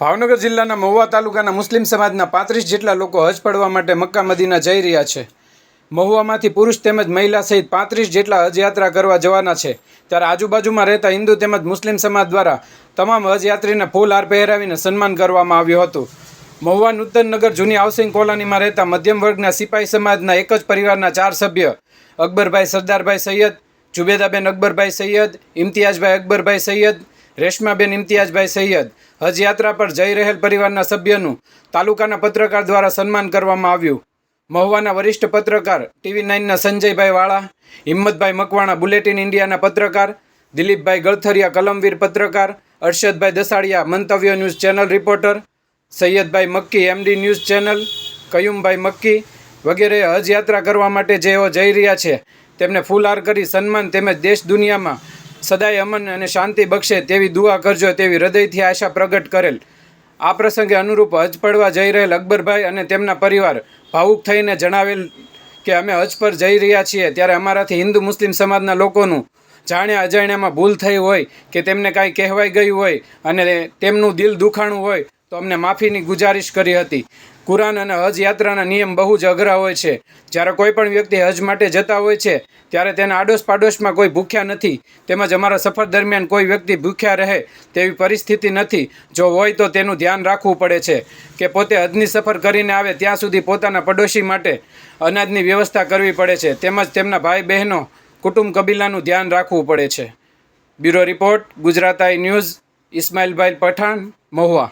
ભાવનગર જિલ્લાના મહુવા તાલુકાના મુસ્લિમ સમાજના પાંત્રીસ જેટલા લોકો હજ પડવા માટે મક્કા મદીના જઈ રહ્યા છે. મહુવામાંથી પુરુષ તેમજ મહિલા સહિત પાંત્રીસ જેટલા હજયાત્રા કરવા જવાના છે. ત્યારે આજુબાજુમાં રહેતા હિન્દુ તેમજ મુસ્લિમ સમાજ દ્વારા તમામ હજયાત્રીને ફૂલ હાર પહેરાવીને સન્માન કરવામાં આવ્યું હતું. મહુવા નૂતનનગર જૂની હાઉસિંગ કોલોનીમાં રહેતા મધ્યમ વર્ગના સિપાહી સમાજના એક જ પરિવારના ચાર સભ્ય અકબરભાઈ સરદારભાઈ સૈયદ જુબેદાબેન અકબરભાઈ સૈયદ, ઇમ્તિયાઝભાઈ અકબરભાઈ સૈયદ રેશમાબેન ઇમ્તિયાજભાઈ સૈયદ હજયાત્રા પર જઈ રહેલ પરિવારના સભ્યનું તાલુકાના પત્રકાર દ્વારા સન્માન કરવામાં આવ્યું. મહુવાના વરિષ્ઠ પત્રકાર ટીવી નાઇનના સંજયભાઈ વાળા, હિંમતભાઈ મકવાણા બુલેટિન ઇન્ડિયાના પત્રકાર, દિલીપભાઈ ગળથરિયા કલમવીર પત્રકાર, Arshadbhai Dasadiya Mantavya news channel reporter, Saiyadbhai Makki MD news channel, Kayumbhai Makki વગેરે હજયાત્રા કરવા માટે જેઓ જઈ રહ્યા છે, તેમને ફૂલહાર કરી સન્માન તેમજ દેશ દુનિયામાં સદાય અમન અને શાંતિ બક્ષે તેવી દુઆ કરજો, તેવી હૃદયથી આશા પ્રગટ કરેલ. આ પ્રસંગે અનુરૂપ હજ પડવા જઈ રહેલ અકબરભાઈ અને તેમના પરિવાર ભાવુક થઈને જણાવેલ કે અમે હજ પર જઈ રહ્યા છીએ, ત્યારે અમારાથી હિન્દુ મુસ્લિમ સમાજના લોકોનું જાણ્યા અજાણ્યામાં ભૂલ થઈ હોય કે તેમને કાંઈ કહેવાઈ ગયું હોય અને તેમનું દિલ દુખાણું હોય તો અમને માફીની ગુજારિશ કરી હતી. કુરાન અને હજ યાત્રાના નિયમ બહુ જ અઘરા હોય છે. જ્યારે કોઈ પણ વ્યક્તિ હજ માટે જતા હોય છે, ત્યારે તેના આડોશ પાડોશમાં કોઈ ભૂખ્યા નથી. તેમજ અમારા સફર દરમિયાન કોઈ વ્યક્તિ ભૂખ્યા રહે તેવી પરિસ્થિતિ નથી. જો હોય તો તેનું ધ્યાન રાખવું પડે છે કે પોતે હજની સફર કરીને આવે ત્યાં સુધી પોતાના પડોશી માટે અનાજની વ્યવસ્થા કરવી પડે છે. તેમજ તેમના ભાઈ બહેનો, કુટુંબ કબીલાનું ધ્યાન રાખવું પડે છે. Bureau report, Gujarat I news, Ismailbhai Pathan, Mahuva.